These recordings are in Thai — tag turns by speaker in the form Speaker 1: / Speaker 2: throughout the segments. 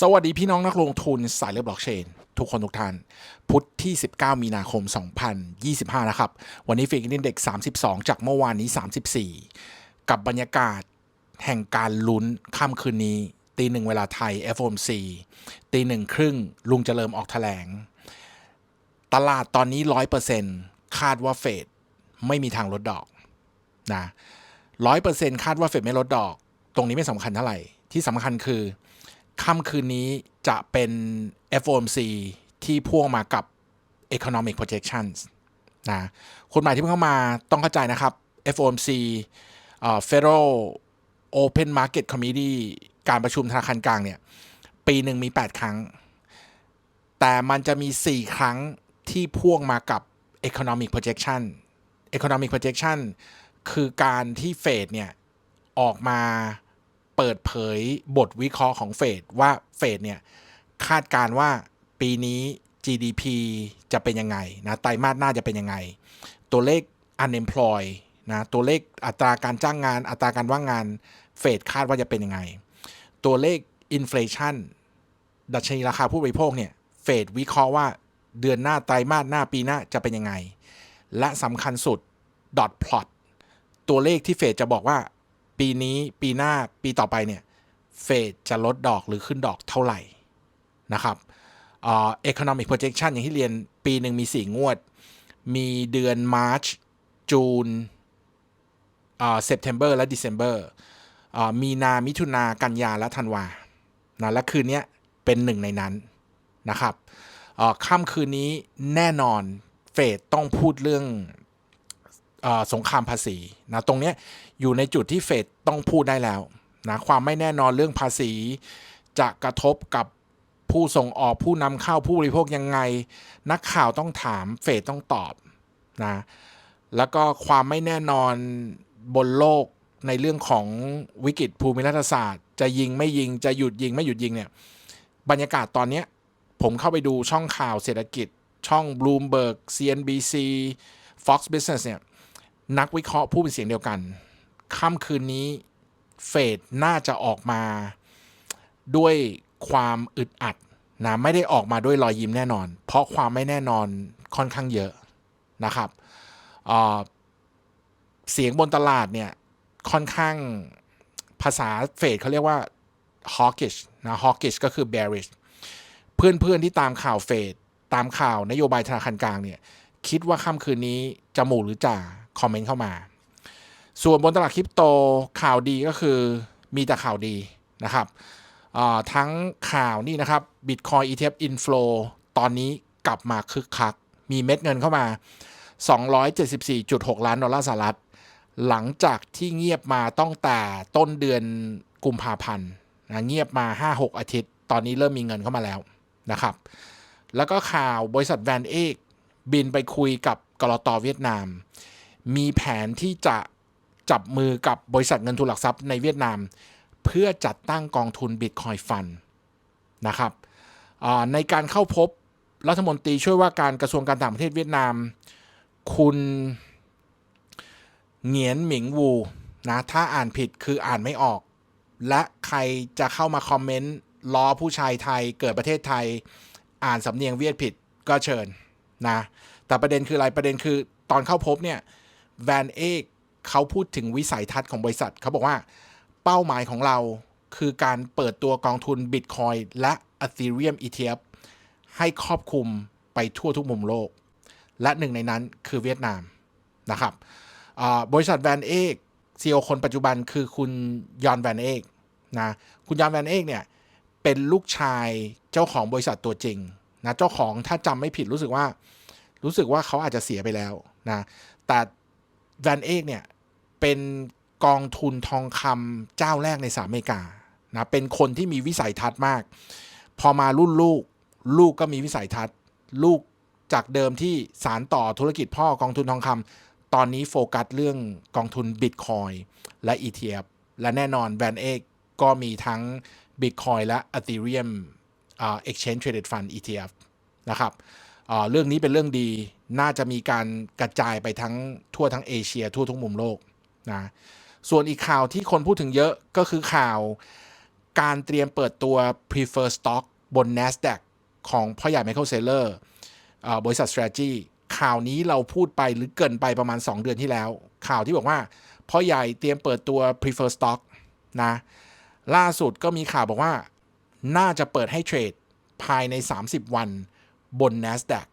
Speaker 1: สวัสดีพี่น้องนักลงทุนสายเลือดบล็อกเชน ทุกคนทุกท่าน พุธที่ 19 มีนาคม 2025 นะครับ วันนี้ฟิกอินเด็ก32 จากเมื่อวานนี้ 34 กับบรรยากาศแห่งการลุ้นค่ำคืนนี้ ตีหนึ่งเวลาไทย FOMC ตีหนึ่งครึ่งลุงเจริญออกแถลง ตลาดตอนนี้ 100%คาดว่าเฟดไม่มีทางลดดอกนะ100%คาดว่าเฟดไม่ลดดอก ตรงนี้ไม่สำคัญเท่าไหร่ ที่สำคัญคือ ค่ำคืนนี้จะเป็น FOMC ที่พ่วงมากับ Economic Projections นะคนใหม่ที่เพิ่งเข้ามาต้องเข้าใจนะครับ FOMC เอ่อ Federal Open Market Committee การประชุมธนาคารกลางเนี่ย ปีหนึ่งมี 8 ครั้ง แต่มันจะมี 4 ครั้งที่พ่วงมากับ Economic Projection Economic Projection คือการที่เฟดเนี่ย ออกมา เปิดเผยบทวิเคราะห์ของเฟดว่าเฟดเนี่ยคาดการณ์ว่าปีนี้ GDP จะเป็นยังไงนะไตรมาสหน้าจะเป็นยังไง ตัวเลข unemployed นะตัวเลขอัตราการจ้างงาน อัตราการว่างงานเฟดคาดว่าจะเป็นยังไง ตัวเลข inflation ดัชนีราคาผู้บริโภคเนี่ยเฟดวิเคราะห์ว่าเดือนหน้าไตรมาสหน้าปีหน้าจะเป็นยังไง และสำคัญสุด dot plot ตัวเลขที่เฟดจะบอกว่า ปีนี้ปีหน้าปีต่อไปเนี่ยเฟดจะลดดอกหรือขึ้นดอกเท่าไหร่นะครับเอ่อ economic projection อย่างที่เรียนปีหนึ่งมี 4 งวด มีเดือน March จูนเอ่อ September และ December เอ่อมีนามิถุนากันยาและธันวานะและคืนนี้เป็นหนึ่งในนั้นนะครับอ่อค่ำคืนนี้แน่นอนเฟดต้องพูดเรื่อง สงครามภาษีนะตรงนี้อยู่ในจุดที่เฟดต้องพูดได้แล้วนะความไม่แน่นอนเรื่องภาษี จะกระทบกับผู้ส่งออกผู้นำเข้าผู้บริโภคยังไง นักข่าวต้องถามเฟดต้องตอบนะแล้วก็ความไม่แน่นอนบนโลกในเรื่องของวิกฤตภูมิรัฐศาสตร์ จะยิงไม่ยิงจะหยุดยิงไม่หยุดยิงเนี่ยบรรยากาศตอนนี้ผมเข้าไปดูช่องข่าวเศรษฐกิจช่อง Bloomberg CNBC Fox Business เนี่ย นักวิเคราะห์พูดเป็นเสียงเดียวกัน ค่ำคืนนี้เฟดน่าจะออกมาด้วยความอึดอัดนะไม่ได้ออกมาด้วยรอยยิ้มแน่นอน เพราะความไม่แน่นอนค่อนข้างเยอะนะครับเเสียงบนตลาดเนี่ยค่อนข้างภาษาเฟดเขาเรียกว่า hawkish นะ hawkish ก็คือ bearish เพื่อนๆที่ตามข่าวเฟดตามข่าวนโยบายธนาคารกลางเนี่ยคิดว่าค่ำคืนนี้จะหมู่หรือจ่า คอมเมนต์เข้ามา ส่วนบนตลาดคริปโตข่าวดีก็คือมีแต่ข่าวดีนะครับทั้งข่าวนี่นะครับ Bitcoin ETF Inflow ตอนนี้กลับมาคึกคัก มีเม็ดเงินเข้ามา 274.6 ล้านดอลลาร์สหรัฐ หลังจากที่เงียบมาต้องแต่ต้นเดือนกุมภาพันธ์นะเงียบมา 5-6 อาทิตย์ ตอนนี้เริ่มมีเงินเข้ามาแล้วนะครับ แล้วก็ข่าวบริษัทแวนเอกบินไปคุยกับกรอตเวียดนาม มีแผนที่จะจับมือกับบริษัทเงินทุนหลักทรัพย์ในเวียดนาม เพื่อจัดตั้งกองทุน Bitcoin Fund นะครับในการเข้าพบรัฐมนตรีช่วยว่าการกระทรวงการต่างประเทศเวียดนาม คุณเหงียนหมิงวูนะถ้าอ่านผิดคืออ่านไม่ออก และใครจะเข้ามาคอมเมนต์ล้อผู้ชายไทยเกิดประเทศไทย อ่านสำเนียงเวียดผิดก็เชิญนะแต่ประเด็นคืออะไรประเด็นคือตอนเข้าพบเนี่ย แวนเอกเขาพูดถึงวิสัยทัศน์ของบริษัท เขาบอกว่าเป้าหมายของเราคือการเปิดตัวกองทุน Bitcoin และ Ethereum ETF ให้ครอบคลุมไปทั่วทุกมุมโลก และหนึ่งในนั้นคือเวียดนามนะครับบริษัทแวนเอกซีอคนปัจจุบันคือคุณยอนแวนเอกนะคุณยอนแวนเอกเนี่ย เป็นลูกชายเจ้าของบริษัทตัวจริงนะเจ้าของถ้าจำไม่ผิดรู้สึกว่า รู้สึกว่าเขาอาจจะเสียไปแล้วนะแต่ แวนเอกเนี่ยเป็นกองทุนทองคำเจ้าแรกในสหรัฐอเมริกานะเป็นคนที่มีวิสัยทัศน์มาก พอมารุ่นลูก ลูกก็มีวิสัยทัศน์ ลูกจากเดิมที่สารต่อธุรกิจพ่อกองทุนทองคำตอนนี้โฟกัสเรื่องกองทุน Bitcoin และ ETF และแน่นอนแวนเอกก็มีทั้ง Bitcoin และ Ethereum อ่า Exchange Traded Fund ETF นะครับอ่าเรื่องนี้เป็นเรื่องดี น่าจะมีการกระจายไปทั้งทั่วทั้งเอเชีย ทั่วทุกมุมโลกนะส่วนอีกข่าวที่คนพูดถึงเยอะก็คือข่าวการเตรียมเปิดตัว prefer stock บน NASDAQ ของพ่อใหญ่ Michael Saylor เอ่อบริษัท strategy ข่าวนี้เราพูดไปหรือเกินไปประมาณ 2 เดือนที่แล้ว ข่าวที่บอกว่าพ่อใหญ่เตรียมเปิดตัว prefer stock นะล่าสุดก็มีข่าวบอกว่า น่าจะเปิดให้เทรดภายใน 30 วันบน NASDAQ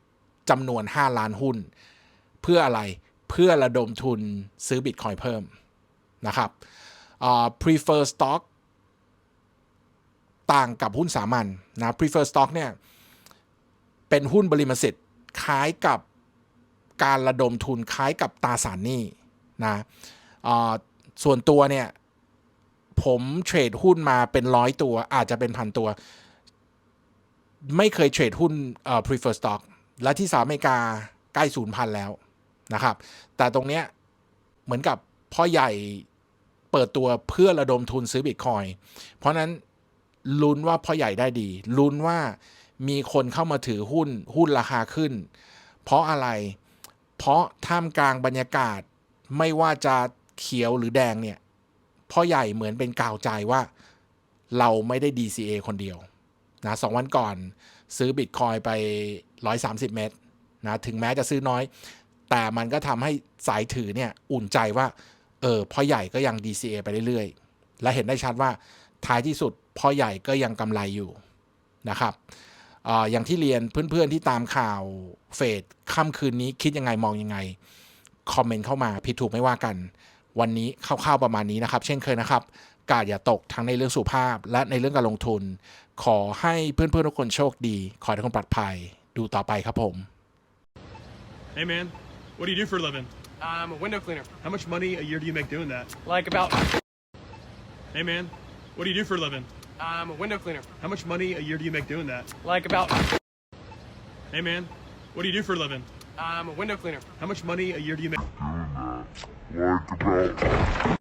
Speaker 1: จำนวน 5 ล้านหุ้น เพื่ออะไรเพื่อระดมทุนซื้อบิตคอยเพิ่มนะครับ prefer stock ต่างกับหุ้นสามัญนนะ prefer stock เนี่ยเป็นหุ้นบริมสิทธิ์คล้ายกับการระดมทุนคล้ายกับตราสารหนี้นะส่วนตัวเนี่ยผมเทรดหุ้นมาเป็นร้อยตัวอาจจะเป็นพันตัว ไม่เคยเทรดหุ้น prefer stock และที่สหรัฐอเมริกาใกล้ศูนย์พันแล้วนะครับ แต่ตรงเนี้ยเหมือนกับพ่อใหญ่เปิดตัวเพื่อระดมทุนซื้อบิตคอยเพราะนั้นลุ้นว่าพ่อใหญ่ได้ดี ลุ้นว่ามีคนเข้ามาถือหุ้นหุ้นราคาขึ้น เพราะอะไร เพราะท่ามกลางบรรยากาศไม่ว่าจะเขียวหรือแดงเนี่ยพ่อใหญ่เหมือนเป็นกาวใจว่าเราไม่ได้ DCA คนเดียวนะสองวันก่อนซื้อบิตคอยไป 130 เมตรนะถึงแม้จะซื้อน้อย แต่มันก็ทำให้สายถือเนี่ยอุ่นใจว่าเออพ่อใหญ่ก็ยัง DCA ไปเรื่อยๆ และเห็นได้ชัดว่าท้ายที่สุดพ่อใหญ่ก็ยังกำไรอยู่นะครับออย่างที่เรียนเพื่อนๆที่ตามข่าวเฟดค่ำคืนนี้คิดยังไงมองยังไง คอมเมนต์เข้ามาผิดถูกไม่ว่ากัน วันนี้คร่าวๆประมาณนี้นะครับ เช่นเคยนะครับกาดอย่าตกทั้งในเรื่องสุภาพและในเรื่องการลงทุน ขอให้เพื่อนๆทุกคนโชคดี ขอให้ทุกคนปลอดภัย ดูต่อไปครับผม
Speaker 2: Hey man, what do you do for a living?
Speaker 3: I'm a window cleaner.
Speaker 2: How much money a year do you make doing that?
Speaker 3: Like about.
Speaker 2: Hey man, what do you do for a living?
Speaker 3: I'm a window cleaner.
Speaker 2: How much money a year do you make doing that?
Speaker 3: Like about.
Speaker 2: Hey man, what do you do for a living?
Speaker 3: I'm a window cleaner.
Speaker 2: How much money a year do you make?
Speaker 4: like about